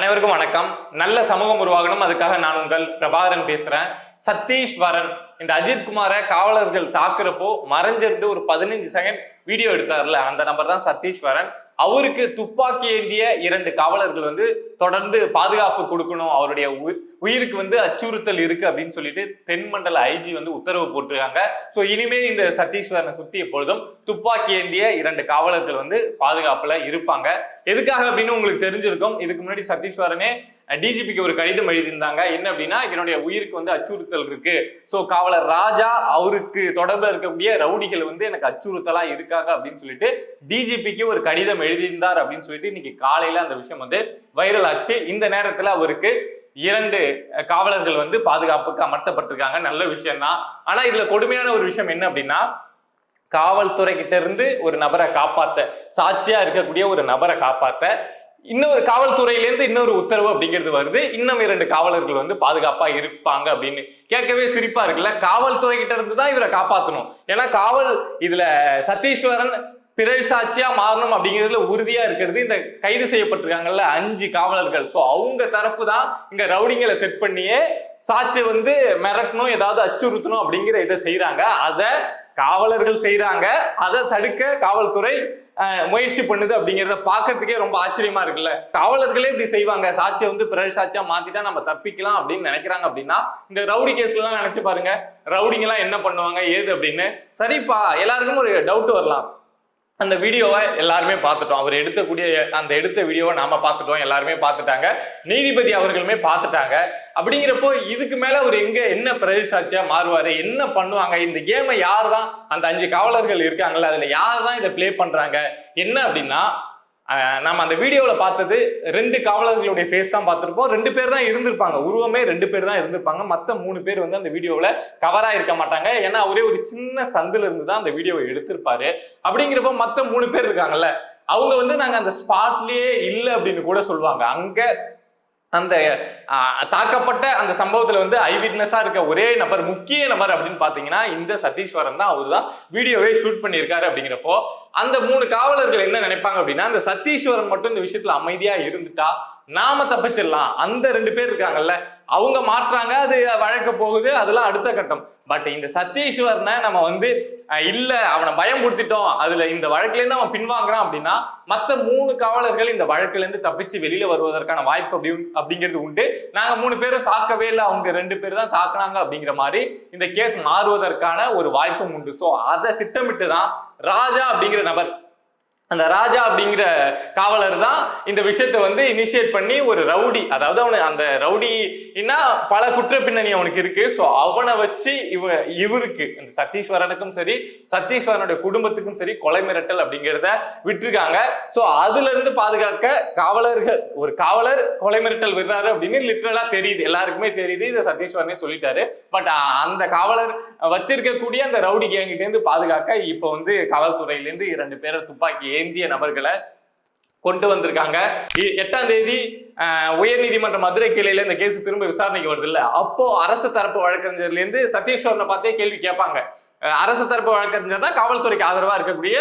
அனைவருக்கும் வணக்கம். நல்ல சமூகம் உருவாகணும். அதுக்காக நான் உங்கள் பிரபாகரன் பேசுறேன். சதீஷ்வரன் இந்த அஜித் குமாரை காவலர்கள் தாக்குறப்போ மறைஞ்சிருந்து ஒரு பதினஞ்சு செகண்ட் வீடியோ எடுத்தார்ல அந்த நம்பர் தான் சதீஷ்வரன் அவருக்கு துப்பாக்கி ஏந்திய இரண்டு காவலர்கள் வந்து தொடர்ந்து பாதுகாப்பு கொடுக்கணும் அவருடைய உயிருக்கு வந்து அச்சுறுத்தல் இருக்கு அப்படின்னு சொல்லிட்டு தென்மண்டல ஐஜி வந்து உத்தரவு போட்டிருக்காங்க. ஸோ இனிமே இந்த சதீஸ்வரனை சுத்தி எப்பொழுதும் துப்பாக்கி ஏந்திய இரண்டு காவலர்கள் வந்து பாதுகாப்புல இருப்பாங்க. எதுக்காக அப்படின்னு உங்களுக்கு தெரிஞ்சிருக்கும். இதுக்கு முன்னாடி சதீஸ்வரனே டிஜிபிக்கு ஒரு கடிதம் எழுதியிருந்தாங்க. என்ன அப்படின்னா என்னுடைய உயிருக்கு வந்து அச்சுறுத்தல் இருக்கு. ஸோ காவலர் ராஜா அவருக்கு தொடர்பில் இருக்கக்கூடிய ரவுடிகள் வந்து எனக்கு அச்சுறுத்தலா இருக்காங்க அப்படின்னு சொல்லிட்டு டிஜிபிக்கு ஒரு கடிதம் எழுதியிருந்தார் அப்படின்னு சொல்லிட்டு இன்னைக்கு காலையில அந்த விஷயம் வந்து வைரல் ஆச்சு. இந்த நேரத்துல அவருக்கு இரண்டு காவலர்கள் வந்து பாதுகாப்புக்கு அமர்த்தப்பட்டிருக்காங்க. நல்ல விஷயம் தான் ஆனா இதுல கொடுமையான ஒரு விஷயம் என்ன அப்படின்னா காவல்துறை கிட்ட இருந்து ஒரு நபரை காப்பாத்த சாட்சியா இருக்கக்கூடிய ஒரு நபரை காப்பாத்த இன்னொரு காவல்துறையிலேருந்து இன்னொரு உத்தரவு அப்படிங்கிறது வருது. இன்னும் இரண்டு காவலர்கள் வந்து பாதுகாப்பாக இருப்பாங்க அப்படின்னு. கேட்கவே சிரிப்பா இருக்குல்ல? காவல்துறை கிட்ட இருந்து தான் இவரை காப்பாற்றணும் ஏன்னா காவல் இதுல சதீஸ்வரன் பிறர் சாட்சியா மாறணும் அப்படிங்கிறதுல உறுதியா இருக்கிறது இந்த கைது செய்யப்பட்டிருக்காங்கல்ல? அஞ்சு காவலர்கள். ஸோ அவங்க தரப்பு தான் இங்க ரவுடிங்களை செட் பண்ணியே சாட்சி வந்து மிரட்டணும் ஏதாவது அச்சுறுத்தணும் அப்படிங்கிற இதை செய்யறாங்க அதை காவலர்கள் செய்யறாங்க அதை தடுக்க காவல்துறை முயற்சி பண்ணுது அப்படிங்கிறத பார்க்கறதுக்கே ரொம்ப ஆச்சரியமா இருக்குல்ல? காவலர்களே இப்படி செய்வாங்க. சாட்சியை வந்து பிறகு சாட்சியா மாத்திட்டா நம்ம தப்பிக்கலாம் அப்படின்னு நினைக்கிறாங்க அப்படின்னா இந்த ரவுடி கேஸ்லாம் நினைச்சு பாருங்க. ரவுடிங்கெல்லாம் என்ன பண்ணுவாங்க? ஏது அப்படின்னு? சரிப்பா எல்லாருக்கும் ஒரு டவுட் வரலாம். அந்த வீடியோவை எல்லாருமே பார்த்துட்டோம். அவர் எடுத்தக்கூடிய அந்த எடுத்த வீடியோவை நாம பார்த்துட்டோம். எல்லாருமே பார்த்துட்டாங்க. நீதிபதி அவர்களுமே பார்த்துட்டாங்க. அப்படிங்கிறப்போ இதுக்கு மேல அவர் எங்க என்ன பிரதிசாட்சியா மாறுவாரு? என்ன பண்ணுவாங்க? இந்த கேமை யார் தான் அந்த அஞ்சு காவலர்கள் இருக்காங்கல்ல அதுல யார் தான் இதை ப்ளே பண்றாங்க? என்ன அப்படின்னா நம்ம அந்த வீடியோவில் பார்த்தது ரெண்டு காவலர்களுடைய ஃபேஸ் தான் பார்த்துருப்போம். ரெண்டு பேர் தான் இருந்திருப்பாங்க. உருவமே ரெண்டு பேர் தான் இருந்திருப்பாங்க. மற்ற மூணு பேர் வந்து அந்த வீடியோவில் கவராக இருக்க மாட்டாங்க. ஏன்னா ஒரே ஒரு சின்ன சந்தில் இருந்து தான் அந்த வீடியோவை எடுத்திருப்பாரு. அப்படிங்கிறப்ப மற்ற மூணு பேர் இருக்காங்கல்ல அவங்க வந்து நாங்கள் அந்த ஸ்பாட்லேயே இல்லை அப்படின்னு கூட சொல்லுவாங்க. அங்கே அந்த தாக்கப்பட்ட அந்த சம்பவத்துல வந்து ஐ விட்னஸா இருக்க ஒரே நபர் முக்கிய நபர் அப்படின்னு பாத்தீங்கன்னா இந்த சதீஸ்வரன் தான். அவர் தான் வீடியோவே ஷூட் பண்ணியிருக்காரு அப்படிங்கிறப்போ அந்த மூணு காவலர்கள் என்ன நினைப்பாங்க அப்படின்னா அந்த சத்தீஸ்வரன் மட்டும் இந்த விஷயத்துல அமைதியா இருந்துட்டா நாம தப்பிச்சிடலாம். அந்த ரெண்டு பேர் இருக்காங்கல்ல அவங்க மாற்றாங்க அது வழக்க போகுது அதெல்லாம் அடுத்த கட்டம். பட் இந்த சத்தீஸ்வரனை நம்ம வந்து இல்ல அவனை பயம்படுத்திட்டோம் அதுல இந்த வழக்குல இருந்து அவன் பின்வாங்குறான் அப்படின்னா மத்த மூணு காவலர்கள் இந்த வழக்குல இருந்து தப்பிச்சு வெளியில வருவதற்கான வாய்ப்பு அப்படி அப்படிங்கிறது உண்டு. நாங்க மூணு பேரும் தாக்கவே இல்லை அவங்க ரெண்டு பேர் தான் தாக்குனாங்க அப்படிங்கிற மாதிரி இந்த கேஸ் மாறுவதற்கான ஒரு வாய்ப்பும் உண்டு. சோ அதை திட்டமிட்டு தான் ராஜா அப்படிங்கிற நபர் அந்த ராஜா அப்படிங்கிற காவலர் தான் இந்த விஷயத்தை வந்து இனிஷியேட் பண்ணி ஒரு ரவுடி. அதாவது அவனு அந்த ரவுடின்னா பல குற்ற பின்னணி அவனுக்கு இருக்கு. ஸோ அவனை வச்சு இவ இவருக்கு இந்த சத்தீஸ்வரனுக்கும் சரி சத்தீஸ்வரனுடைய குடும்பத்துக்கும் சரி கொலை மிரட்டல் அப்படிங்கிறத விட்டுருக்காங்க. ஸோ அதுல இருந்து பாதுகாக்க காவலர்கள் ஒரு காவலர் கொலை மிரட்டல் விடுறாரு அப்படின்னு லிட்டரலா தெரியுது. எல்லாருக்குமே தெரியுது. இதை சத்தீஸ்வரனே சொல்லிட்டாரு. பட் அந்த காவலர் வச்சிருக்கக்கூடிய அந்த ரவுடி கேங்கிட்டேருந்து பாதுகாக்க இப்போ வந்து காவல்துறையிலேருந்து இரண்டு பேரை துப்பாக்கி ஏந்திய நபர்களை கொண்டு வந்திருக்காங்க. எட்டாம் தேதி உயர்நீதிமன்ற மதுரை கிளையில இந்த கேஸ் திரும்ப விசாரணைக்கு வருது இல்ல? அப்போ அரசு தரப்பு வழக்கறிஞர்ல இருந்து சதீஸ்வரனை பார்த்தே கேள்வி கேட்பாங்க. அரசு தரப்பு வழக்கறிஞர் தான் காவல்துறைக்கு ஆதரவா இருக்கக்கூடிய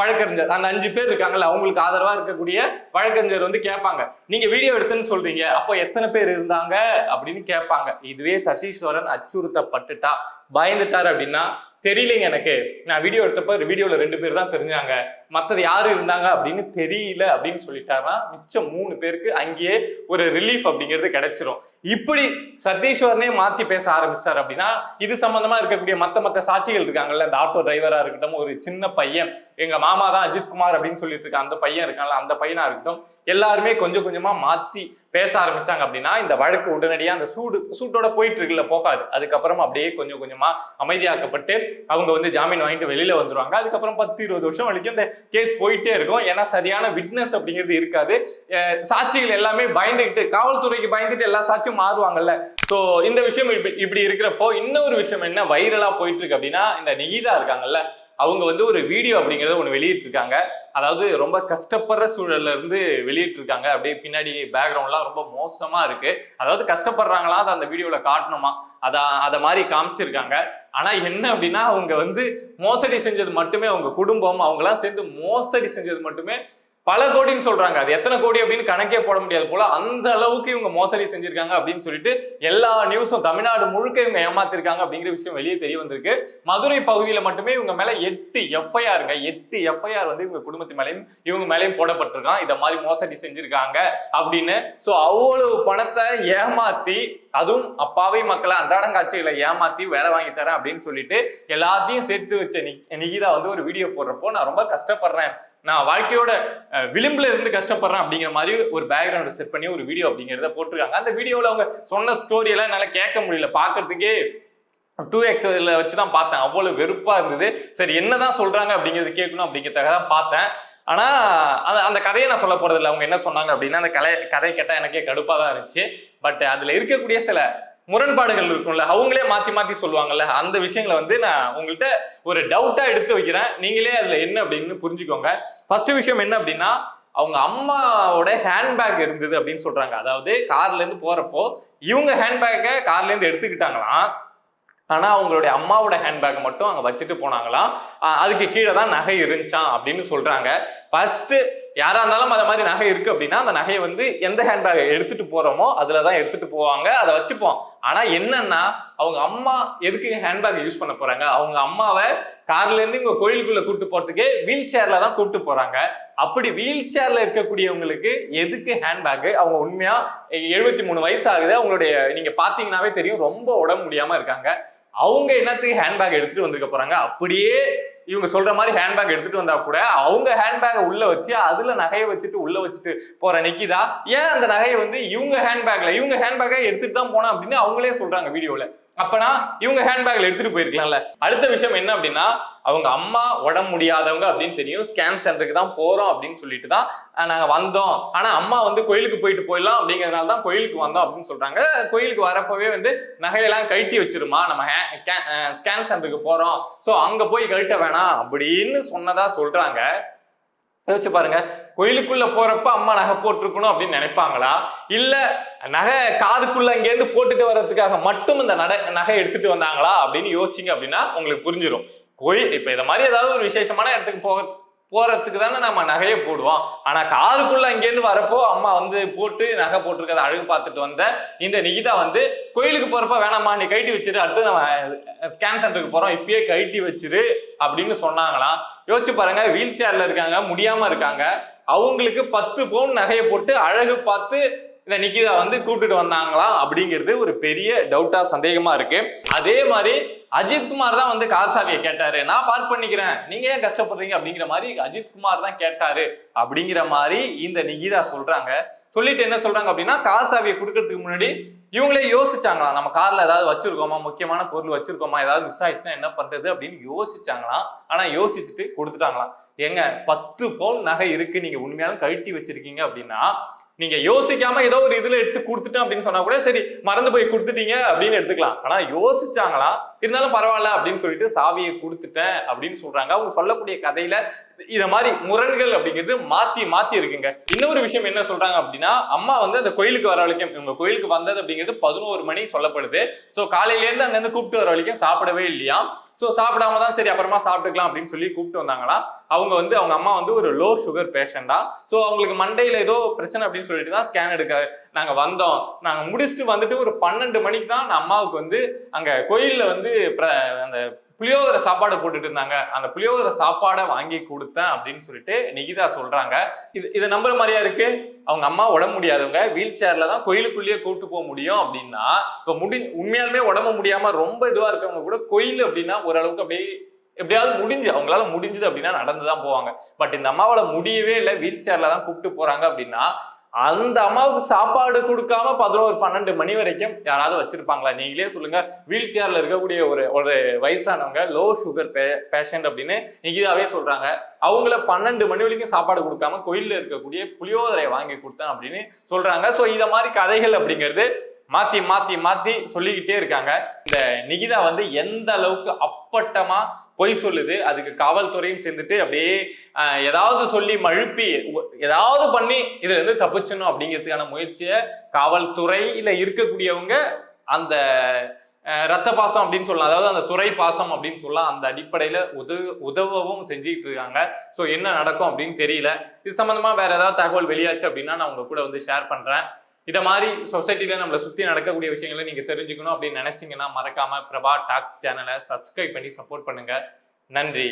வழக்கறிஞர். அந்த அஞ்சு பேர் இருக்காங்கல்ல அவங்களுக்கு ஆதரவா இருக்கக்கூடிய வழக்கறிஞர் வந்து கேட்பாங்க. நீங்க வீடியோ எடுத்துன்னு சொல்றீங்க. அப்போ எத்தனை பேர் இருந்தாங்க? அப்படின்னு கேட்பாங்க. இதுவே சதீஸ்வரன் அச்சுறுத்தப்பட்டுட்டா. பயந்துட்டாரு அப்படின்னா தெரியலைங்க எனக்கு. நான் வீடியோ எடுத்தப்ப வீடியோவில் ரெண்டு பேர் தான் தெரிஞ்சாங்க. மற்றது யார் இருந்தாங்க அப்படின்னு தெரியல அப்படின்னு சொல்லிட்டாருன்னா மிச்சம் மூணு பேருக்கு அங்கேயே ஒரு ரிலீஃப் அப்படிங்கிறது கிடைச்சிரும். இப்படி சத்தீஸ்வரனே மாத்தி பேச ஆரம்பிச்சிட்டார் அப்படின்னா இது சம்பந்தமா இருக்கக்கூடிய மத்த மத்த சாட்சிகள் இருக்காங்கல்ல இந்த ஆட்டோ டிரைவரா இருக்கட்டும் ஒரு சின்ன பையன் எங்க மாமா தான் அஜித் குமார் அப்படின்னு சொல்லிட்டு இருக்க அந்த பையன் இருக்கான்ல அந்த பையனா இருக்கட்டும் எல்லாருமே கொஞ்சம் கொஞ்சமா மாத்தி பேச ஆரம்பிச்சாங்க அப்படின்னா இந்த வழக்கு உடனடியா அந்த சூடு சூட்டோட போயிட்டு இருக்குல்ல போகாது. அதுக்கப்புறம் அப்படியே கொஞ்சம் கொஞ்சமா அமைதியாக்கப்பட்டு அவங்க வந்து ஜாமீன் வாங்கிட்டு வெளியில வந்துருவாங்க. அதுக்கப்புறம் பத்து இருபது வருஷம் வரைக்கும் இந்த கேஸ் போயிட்டே இருக்கும். ஏன்னா சரியான விட்னஸ் அப்படிங்கிறது இருக்காது. சாட்சிகள் எல்லாமே பயந்துகிட்டு காவல்துறைக்கு பயந்துட்டு எல்லா சாட்சியும் மாறுவாங்கல்ல. சோ இந்த விஷயம் இப்படி- இருக்கிறப்போ இன்னொரு விஷயம் என்ன வைரலா போயிட்டு இருக்கு அப்படின்னா இந்த நிகிதா இருக்காங்கல்ல அவங்க வந்து ஒரு வீடியோ அப்படிங்கறத ஒன்று வெளியிட்டு இருக்காங்க அதாவது ரொம்ப கஷ்டப்படுற சூழல்ல இருந்து வெளியிட்டு இருக்காங்க அப்படியே பின்னாடி பேக்ரவுண்ட்லாம் ரொம்ப மோசமா இருக்கு. அதாவது கஷ்டப்படுறாங்களா அதை அந்த வீடியோல காட்டணுமா? அதான் அதை மாதிரி காமிச்சிருக்காங்க. ஆனா என்ன அப்படின்னா அவங்க வந்து மோசடி செஞ்சது மட்டுமே அவங்க குடும்பம் அவங்கலாம் சேர்ந்து மோசடி செஞ்சது மட்டுமே பல கோடின்னு சொல்றாங்க. அது எத்தனை கோடி அப்படின்னு கணக்கே போட முடியாது போல. அந்த அளவுக்கு இவங்க மோசடி செஞ்சிருக்காங்க அப்படின்னு சொல்லிட்டு எல்லா நியூஸும் தமிழ்நாடு முழுக்க இவங்க ஏமாத்திருக்காங்க அப்படிங்கிற விஷயம் வெளியே தெரிய வந்திருக்கு. மதுரை பகுதியில மட்டுமே இவங்க மேல எட்டு எஃப்ஐஆருங்க எட்டு எஃப்ஐஆர் வந்து இவங்க குடும்பத்து மேலையும் இவங்க மேலையும் போடப்பட்டிருக்கான். இத மாதிரி மோசடி செஞ்சிருக்காங்க அப்படின்னு. சோ அவ்வளவு பணத்தை ஏமாத்தி அதுவும் அப்பாவி மக்களை அன்றாடங்காட்சிகளை ஏமாத்தி வேலை வாங்கி தரேன் அப்படின்னு சொல்லிட்டு எல்லாத்தையும் சேர்த்து வச்ச நி- நிகிதா வந்து ஒரு வீடியோ போடுறப்போ நான் ரொம்ப கஷ்டப்படுறேன். நான் வாழ்க்கையோட விளிம்புல இருந்து கஷ்டப்படுறேன் அப்படிங்கிற மாதிரி ஒரு பேக்ரவுண்ட் செட் பண்ணி ஒரு வீடியோ அப்படிங்கிறத போட்டிருக்காங்க. அந்த வீடியோவில் அவங்க சொன்ன ஸ்டோரியெல்லாம் என்னால் கேட்க முடியல. பார்க்கறதுக்கே டூ எக்ஸ்ல வச்சு தான் பார்த்தேன். அவ்வளவு வெறுப்பா இருந்தது. சரி என்னதான் சொல்றாங்க அப்படிங்கிறது கேட்கணும் அப்படிங்கிறதுக்காக தான் பார்த்தேன். ஆனா அந்த அந்த கதையை நான் சொல்ல போறது இல்லை அவங்க என்ன சொன்னாங்க அப்படின்னா அந்த கலை கதை கேட்டால் எனக்கே கடுப்பாக தான் இருந்துச்சு. பட் அதுல இருக்கக்கூடிய சில முரண்பாடுகள் இருக்கும்ல அவங்களே மாத்தி மாத்தி சொல்லுவாங்கல்ல அந்த விஷயங்களை வந்து நான் உங்கள்கிட்ட ஒரு டவுட்டா எடுத்து வைக்கிறேன். நீங்களே அதுல என்ன அப்படின்னு புரிஞ்சுக்கோங்க. ஃபர்ஸ்ட் விஷயம் என்ன அப்படின்னா அவங்க அம்மாவோட ஹேண்ட்பேக் இருந்தது அப்படின்னு சொல்றாங்க. அதாவது கார்ல இருந்து போறப்போ இவங்க ஹேண்ட்பேக்கை கார்ல இருந்து எடுத்துக்கிட்டாங்களாம். ஆனா அவங்களுடைய அம்மாவோட ஹேண்ட்பேக் மட்டும் அங்க வச்சுட்டு போனாங்களாம். அதுக்கு கீழே தான் நகை இருந்துச்சான் அப்படின்னு சொல்றாங்க. ஃபர்ஸ்ட் யாராக இருந்தாலும் அந்த மாதிரி நகை இருக்கு அப்படின்னா அந்த நகையை வந்து எந்த ஹேண்ட்பேக் எடுத்துட்டு போறோமோ அதில் தான் எடுத்துட்டு போவாங்க. அதை வச்சுப்போம். ஆனால் என்னன்னா அவங்க அம்மா எதுக்கு ஹேண்ட்பேக் யூஸ் பண்ண போறாங்க? அவங்க அம்மாவை கார்லேருந்து இங்கே கோயிலுக்குள்ளே கூப்பிட்டு கூட்டு வீல் சேர்ல தான் கூப்பிட்டு போறாங்க. அப்படி வீல் சேர்ல இருக்கக்கூடியவங்களுக்கு எதுக்கு ஹேண்ட்பேக் அவங்க உண்மையா எழுபத்தி மூணு வயசு ஆகுது அவங்களுடைய நீங்க பாத்தீங்கன்னாவே தெரியும் ரொம்ப உடம்பு முடியாம இருக்காங்க. அவங்க என்னத்துக்கு ஹேண்ட்பேக் எடுத்துட்டு வந்திருக்க போறாங்க? அப்படியே இவங்க சொல்ற மாதிரி ஹேண்ட்பேக் எடுத்துட்டு வந்தா கூட அவங்க ஹேண்ட்பேக்கை உள்ள வச்சு அதுல நகையை வச்சுட்டு உள்ள வச்சுட்டு போற நிக்கிதா? ஏன் அந்த நகையை வந்து இவங்க ஹேண்ட்பேக்ல இவங்க ஹேண்ட்பேக்கை எடுத்துட்டு தான் போனா அப்படின்னு அவங்களே சொல்றாங்க வீடியோல அப்பனா இவங்க ஹேண்ட்பேக்ல எடுத்துட்டு போயிருக்கலாம்ல. அடுத்த விஷயம் என்ன அப்படின்னா அவங்க அம்மா உடம்பு முடியாதவங்க அப்படின்னு தெரியும். ஸ்கேன் சென்டருக்கு தான் போறோம் அப்படின்னு சொல்லிட்டு தான் நாங்க வந்தோம். ஆனா அம்மா வந்து கோயிலுக்கு போயிட்டு போயிடலாம் அப்படிங்கறதுனால தான் கோயிலுக்கு வந்தோம் அப்படின்னு சொல்றாங்க. கோயிலுக்கு வரப்பவே வந்து நகையெல்லாம் கழட்டி வச்சிருமா? நம்ம ஸ்கேன் சென்டருக்கு போறோம். சோ அங்க போய் கழட்ட வேணாம் அப்படின்னு சொன்னதா சொல்றாங்க. யோசிச்சு பாருங்க. கோயிலுக்குள்ள போறப்ப அம்மா நகை போட்டிருக்கணும் அப்படின்னு நினைப்பாங்களா? இல்ல நகை காதுக்குள்ள இங்க இருந்து போட்டுட்டு வர்றதுக்காக மட்டும் இந்த நட நகை எடுத்துட்டு வந்தாங்களா அப்படின்னு யோசிச்சிங்க அப்படின்னா உங்களுக்கு புரிஞ்சிடும் கோயில் இப்ப இத மாதிரி ஏதாவது ஒரு விசேஷமான இடத்துக்கு போக போறதுக்கு தானே நம்ம நகையை போடுவோம். ஆனா காருக்குள்ள இங்கேருந்து வரப்போ அம்மா வந்து போட்டு நகை போட்டிருக்கத அழகு பார்த்துட்டு வந்த இந்த நிகிதா வந்து கோயிலுக்கு போறப்ப வேணாமா நீ கழட்டி வச்சிரு அடுத்து நம்ம ஸ்கேன் சென்டருக்கு போறோம் இப்பயே கழட்டி வச்சிரு அப்படின்னு சொன்னாங்களாம். யோசிச்சு பாருங்க வீல் சேர்ல இருக்காங்க முடியாம இருக்காங்க. அவங்களுக்கு பத்து பவுன் நகையை போட்டு அழகு பார்த்து இந்த நிக்கிதா வந்து கூப்பிட்டுட்டு வந்தாங்களா அப்படிங்கிறது ஒரு பெரிய டவுட்டா சந்தேகமா இருக்கு. அதே மாதிரி அஜித்குமார் தான் வந்து கார் சாவியை கேட்டாரு. நான் பார்க் பண்ணிக்கிறேன். நீங்க ஏன் கஷ்டப்படுறீங்க? அப்படிங்கிற மாதிரி அஜித்குமார் தான் கேட்டாரு. அப்படிங்கிற மாதிரி இந்த நிகிதா சொல்றாங்க. சொல்லிட்டு என்ன சொல்றாங்க அப்படின்னா கார் சாவியை கொடுக்கறதுக்கு முன்னாடி இவங்களே யோசிச்சாங்களாம் நம்ம கார்ல ஏதாவது வச்சிருக்கோமா? முக்கியமான பொருள் வச்சிருக்கோமா? ஏதாவது மிஸ் ஆயிடுச்சுன்னா என்ன பண்றது அப்படின்னு யோசிச்சாங்களாம் ஆனா யோசிச்சுட்டு கொடுத்துட்டாங்களாம். ஏங்க பத்து பவுன் நகை இருக்கு. நீங்க உண்மையாலும் கழட்டி வச்சிருக்கீங்க அப்படின்னா நீங்க யோசிக்காம ஏதோ ஒரு இதுல எடுத்து கொடுத்துட்டேன் அப்படின்னு சொன்னா கூட சரி மறந்து போய் கொடுத்துட்டீங்க அப்படின்னு எடுத்துக்கலாம். ஆனா யோசிச்சாங்களா? இருந்தாலும் பரவாயில்ல அப்படின்னு சொல்லிட்டு சாவியை கொடுத்துட்டேன் அப்படின்னு சொல்றாங்க. அவங்க சொல்லக்கூடிய கதையில இத மாதிரி முரண்கள் அப்படிங்கிறது மாத்தி மாத்தி இருக்குங்க. இன்னொரு விஷயம் என்ன சொல்றாங்க அப்படின்னா அம்மா வந்து அந்த கோயிலுக்கு வர வரைக்கும் இவங்க கோயிலுக்கு வந்தது அப்படிங்கிறது பதினோரு மணி சொல்லப்படுது. சோ காலையில இருந்து அங்க இருந்து கூப்பிட்டு வர வரைக்கும் சாப்பிடவே இல்லையா? சோ சாப்பிடாம தான் சரி அப்புறமா சாப்பிட்டுக்கலாம் அப்படின்னு சொல்லி கூப்பிட்டு வந்தாங்களா அவங்க வந்து அவங்க அம்மா வந்து ஒரு லோ சுகர் பேஷண்டா சோ அவங்களுக்கு மண்டையில ஏதோ பிரச்சனை அப்படின்னு சொல்லிட்டு தான் ஸ்கேன் எடுக்க நாங்க வந்தோம். நாங்க முடிச்சுட்டு வந்துட்டு ஒரு பன்னெண்டு மணிக்கு தான் நான் அம்மாவுக்கு வந்து அங்க கோயில்ல வந்து அந்த புளியோதரை சாப்பாடு போட்டுட்டு இருந்தாங்க. அந்த புளியோதரை சாப்பாடை வாங்கி கொடுத்தேன் அப்படின்னு சொல்லிட்டு நிகிதா சொல்றாங்க. இது இதை நம்புற மாதிரியா இருக்கு? அவங்க அம்மா உடம்பு முடியாதவங்க வீல் சேர்ல தான் கோயிலுக்குள்ளேயே கூட்டு போக முடியும் அப்படின்னா இப்போ முடி உண்மையாலுமே உடம்பு முடியாம ரொம்ப இதுவா இருக்கவங்க கூட கோயில் அப்படின்னா ஓரளவுக்கு அப்படியே எப்படியாவது முடிஞ்சு அவங்களால முடிஞ்சது அப்படின்னா நடந்து தான் போவாங்க. பட் இந்த அம்மாவால் முடியவே இல்லை. வீல் சேர்ல தான் கூப்பிட்டு போறாங்க அப்படின்னா அந்த அம்மாவுக்கு சாப்பாடு கொடுக்காம பதினோரு பன்னெண்டு மணி வரைக்கும் யாராவது வச்சிருப்பாங்களா? நீங்களே சொல்லுங்க. வீல் சேர்ல இருக்கக்கூடிய ஒரு ஒரு வயசானவங்க லோ சுகர் பேஷண்ட் அப்படின்னு நிகிதாவே சொல்றாங்க. அவங்கள பன்னெண்டு மணி வரைக்கும் சாப்பாடு கொடுக்காம கோயில்ல இருக்கக்கூடிய புளியோதரை வாங்கி கொடுத்தேன் அப்படின்னு சொல்றாங்க. ஸோ இத மாதிரி கதைகள் அப்படிங்கிறது மாத்தி மாத்தி மாத்தி சொல்லிக்கிட்டே இருக்காங்க. இந்த நிகிதா வந்து எந்த அளவுக்கு அப்பட்டமா பொய் சொல்லுது அதுக்கு காவல்துறையும் சேர்ந்துட்டு அப்படியே ஏதாவது சொல்லி மழுப்பி ஏதாவது பண்ணி இதுல இருந்து தப்பிச்சணும் அப்படிங்கிறதுக்கான முயற்சியை காவல்துறையில இருக்கக்கூடியவங்க அந்த ரத்த பாசம் அப்படின்னு சொல்லலாம். அதாவது அந்த துறை பாசம் அப்படின்னு சொல்லலாம். அந்த அடிப்படையில உதவு உதவவும் செஞ்சுக்கிட்டு இருக்காங்க. ஸோ என்ன நடக்கும் அப்படின்னு தெரியல. இது சம்பந்தமா வேற ஏதாவது தகவல் வெளியாச்சு அப்படின்னா நான் உங்க கூட வந்து ஷேர் பண்றேன். இதை மாதிரி சொசைட்டியில் நம்மளை சுத்தி நடக்கக்கூடிய விஷயங்களை நீங்க தெரிஞ்சுக்கணும் அப்படின்னு நினைச்சீங்கன்னா மறக்காம பிரபா டாக்ஸ் சேனலை சப்ஸ்கிரைப் பண்ணி சப்போர்ட் பண்ணுங்க. நன்றி.